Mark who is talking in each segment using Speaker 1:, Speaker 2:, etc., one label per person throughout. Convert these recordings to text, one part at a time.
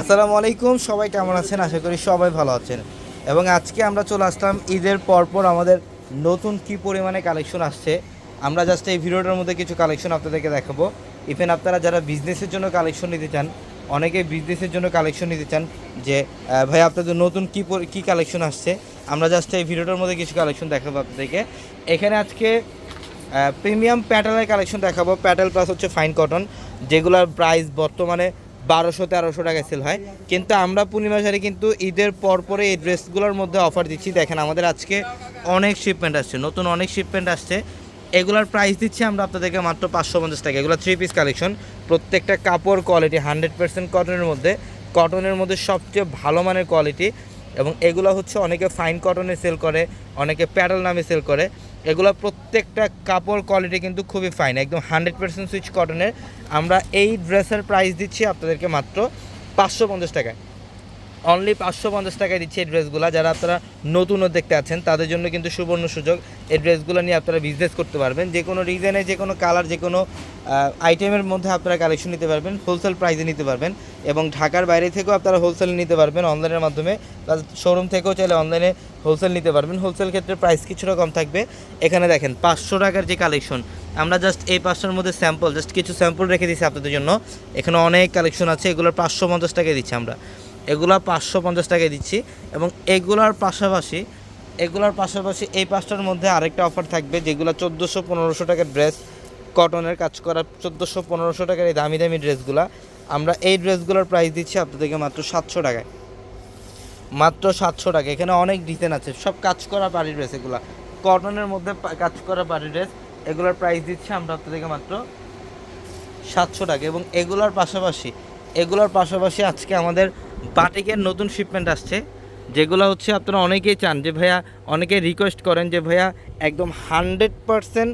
Speaker 1: আসসালামু আলাইকুম, সবাই কেমন আছেন? আশা করি সবাই ভালো আছেন। এবং আজকে আমরা চলে আসলাম ঈদের পরপর আমাদের নতুন কি পরিমাণে কালেকশন আসছে। আমরা জাস্ট এই ভিডিওটার মধ্যে কিছু কালেকশন আপনাদেরকে দেখাবো। ইভেন আপনারা যারা বিজনেসের জন্য কালেকশন নিতে চান অনেকে বিজনেসের জন্য কালেকশন নিতে চান যে ভাই, আপনাদের নতুন কি কি কালেকশন আসছে? আমরা জাস্ট এই ভিডিওটার মধ্যে কিছু কালেকশন দেখাবো আপনাদেরকে। এখানে আজকে প্রিমিয়াম প্যাটেলের কালেকশন দেখাবো। প্যাটেল প্লাস হচ্ছে ফাইন কটন যেগুলোর প্রাইস বর্তমানে বারোশো, তেরোশো টাকা সেল হয়। কিন্তু আমরা পূর্ণিমা শাড়ি কিন্তু ঈদের পর পরে এই ড্রেসগুলোর মধ্যে অফার দিচ্ছি। দেখেন, আমাদের আজকে অনেক শিপমেন্ট আসছে, নতুন অনেক শিপমেন্ট আসছে। এগুলোর প্রাইস দিচ্ছি আমরা আপনাদেরকে মাত্র পাঁচশো পঞ্চাশ টাকা। এগুলো থ্রি পিস কালেকশন প্রত্যেকটা কাপড় কোয়ালিটি হান্ড্রেড পার্সেন্ট কটনের মধ্যে। কটনের মধ্যে সবচেয়ে ভালো মানের কোয়ালিটি এবং এগুলো হচ্ছে অনেকে ফাইন কটনে সেল করে, অনেকে প্যাডেল নামে সেল করে। এগুলো প্রত্যেকটা কাপড় কোয়ালিটি কিন্তু খুবই ফাইন একদম হান্ড্রেড পার্সেন্ট সুইচ কটনের আমরা এই ড্রেসের প্রাইস দিচ্ছি আপনাদেরকে মাত্র পাঁচশো পঞ্চাশ টাকায়। অনলি পাঁচশো পঞ্চাশ টাকায় দিচ্ছি এই ড্রেসগুলো। যারা আপনারা নতুনও দেখতে আছেন, তাদের জন্য কিন্তু সুবর্ণ সুযোগ। এই ড্রেসগুলো নিয়ে আপনারা বিজনেস করতে পারবেন। যে কোনো ডিজাইনে যে কোনো কালার যে কোনো আইটেমের মধ্যে আপনারা কালেকশন নিতে পারবেন হোলসেল প্রাইসে নিতে পারবেন এবং ঢাকার বাইরে থেকেও আপনারা হোলসেল নিতে পারবেন অনলাইনের মাধ্যমে। শোরুম থেকেও চাইলে অনলাইনে হোলসেল নিতে পারবেন। হোলসেল ক্ষেত্রে প্রাইস কিছুটা কম থাকবে। এখানে দেখেন, পাঁচশো টাকার যে কালেকশন আমরা জাস্ট এই পাঁচশোর মধ্যে স্যাম্পল জাস্ট কিছু স্যাম্পল রেখে দিচ্ছি আপনাদের জন্য। এখানে অনেক কালেকশন আছে, এগুলোর পাঁচশো পঞ্চাশ টাকায় দিচ্ছি আমরা। এগুলা পাঁচশো পঞ্চাশ টাকায় দিচ্ছি এবং এগুলার পাশাপাশি এগুলার পাশাপাশি এই পাঁচটার মধ্যে আরেকটা অফার থাকবে যেগুলো চোদ্দোশো পনেরোশো টাকার ড্রেস কটনের কাজ করা চোদ্দোশো পনেরোশো টাকার এই দামি দামি ড্রেসগুলো আমরা এই ড্রেসগুলোর প্রাইস দিচ্ছি আপনাদেরকে মাত্র সাতশো টাকায়। মাত্র সাতশো টাকা। এখানে অনেক ডিজাইন আছে। সব কাজ করা পারি ড্রেস এগুলা। কটনের মধ্যে কাজ করা পারি ড্রেস এগুলোর প্রাইস দিচ্ছি আমরা আপনাদেরকে মাত্র সাতশো টাকা। এবং এগুলোর পাশাপাশি এগুলোর পাশাপাশি আজকে আমাদের বাটিকের নতুন শিপমেন্ট আসছে। যেগুলো হচ্ছে আপনারা অনেকেই চান যে ভাইয়া অনেকে রিকোয়েস্ট করেন যে ভাইয়া একদম হান্ড্রেড পারসেন্ট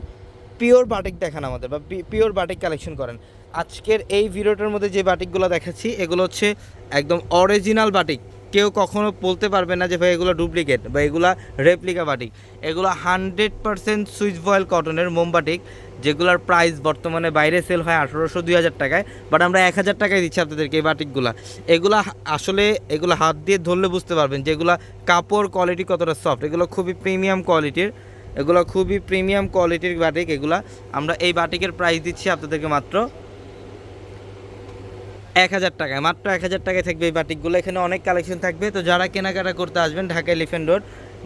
Speaker 1: পিওর বাটিক দেখান আমাদের বা পিওর বাটিক কালেকশন করেন। আজকের এই ভিডিওটার মধ্যে যে বাটিকগুলো দেখাচ্ছি, এগুলো হচ্ছে একদম অরিজিনাল বাটিক কেউ কখনো বলতে পারবে না যে ভাই এগুলো ডুপ্লিকেট বা এগুলা রেপ্লিকা বাটিক এগুলো হান্ড্রেড পারসেন্ট সুইচ ভয়েল কটনের মোমবাটিক যেগুলোর প্রাইস বর্তমানে বাইরে সেল হয় আঠারোশো দুই হাজার টাকায় বাট আমরা এক হাজার টাকায় দিচ্ছি আপনাদেরকে এই বাটিকগুলা এগুলা আসলে এগুলো হাত দিয়ে ধরলে বুঝতে পারবেন যে এগুলা কাপড় কোয়ালিটি কতটা সফট এগুলো খুবই প্রিমিয়াম কোয়ালিটির এগুলো খুবই প্রিমিয়াম কোয়ালিটির বাটিক এগুলা। আমরা এই বাটিকের প্রাইস দিচ্ছি আপনাদেরকে মাত্র এক হাজার টাকায়, মাত্র এক হাজার টাকায় থাকবে এই বাটিকগুলো। এখানে অনেক কালেকশন থাকবে। তো যারা কেনাকাটা করতে আসবেন, ঢাকা এলিফেন্ট রোড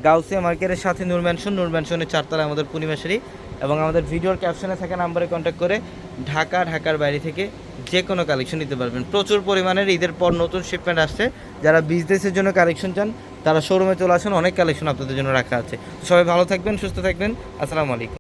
Speaker 1: গাউসিয়া মার্কেটের সাথে নূর ম্যানশন, নূর ম্যানশনের চারতলা আমাদের পূর্ণিমাশারি এবং আমাদের ভিডিওর ক্যাপশনে থাকা নাম্বারে কন্ট্যাক্ট করে ঢাকা, ঢাকার বাইরে থেকে যে কোনো কালেকশন নিতে পারবেন। প্রচুর পরিমাণের ঈদের পর নতুন শিপমেন্ট আসছে। যারা বিজনেসের জন্য কালেকশন চান, তারা শোরুমে চলে আসেন। অনেক কালেকশন আপনাদের জন্য রাখা আছে। সবাই ভালো থাকবেন, সুস্থ থাকবেন। আসসালামু আলাইকুম।